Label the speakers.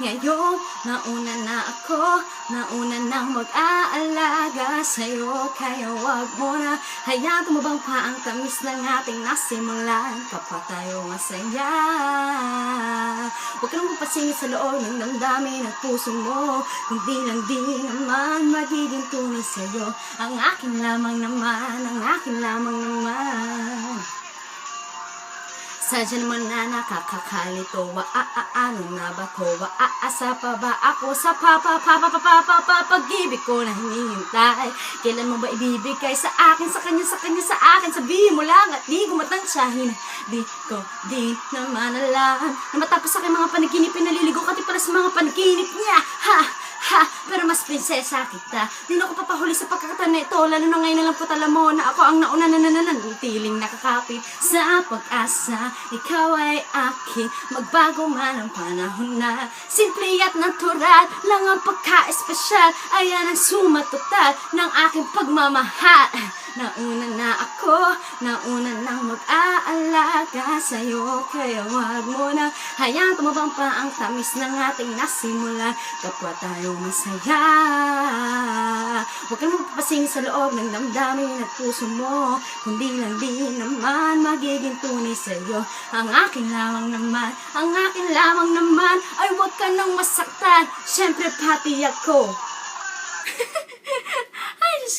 Speaker 1: Ngayon, nauna na ako Nauna nang mag-aalaga sa'yo. Kaya wag mo na Hayaan tumabang pa ang tamis ng ating nasimulan. Kapag tayo masaya Huwag ka nang magpasingit sa loob ng damdamin at puso mo. Kundi lang di naman magiging tunay sa'yo. Ang akin lamang naman, ang akin lamang naman Sadyan man na nakakakalito Wa aano na ba ko Wa aasa pa ba ako Sa papapapapapapag-ibig ko na hinihintay Kailan mo ba ibibigay sa akin Sa kanya, sa kanya, sa akin Sabihin mo lang at di ko matansyahin Di ko di naman alam Na matapos aking mga panaginip Pinaliligo ka di para sa mga panaginip niya Ha! Ha! Pero mas prinsesa kita. Di na ako papahuli sa pagkakataon na ito. Lalo na ngayon na lang po tala mo na ako ang nauna na nananatiling nakakapit sa pag-asa. Ikaw ay akin. Magbago man ang panahon na. Simple at natural lang ang pagka-espesyal. Ayan ang sumatotal ng aking pagmamahal. Nauna na ako, nauna nang mag-aalaga sa'yo Kaya wag mo na hayaan tumabang pa ang tamis ng ating nasimula Kapwa tayo masaya Huwag kang magpapasing sa loob ng damdamin at puso mo Kundi lang din naman magiging tunay sa'yo. Ang akin lamang naman, ang akin lamang naman Ay huwag ka nang masaktan, syempre pati ako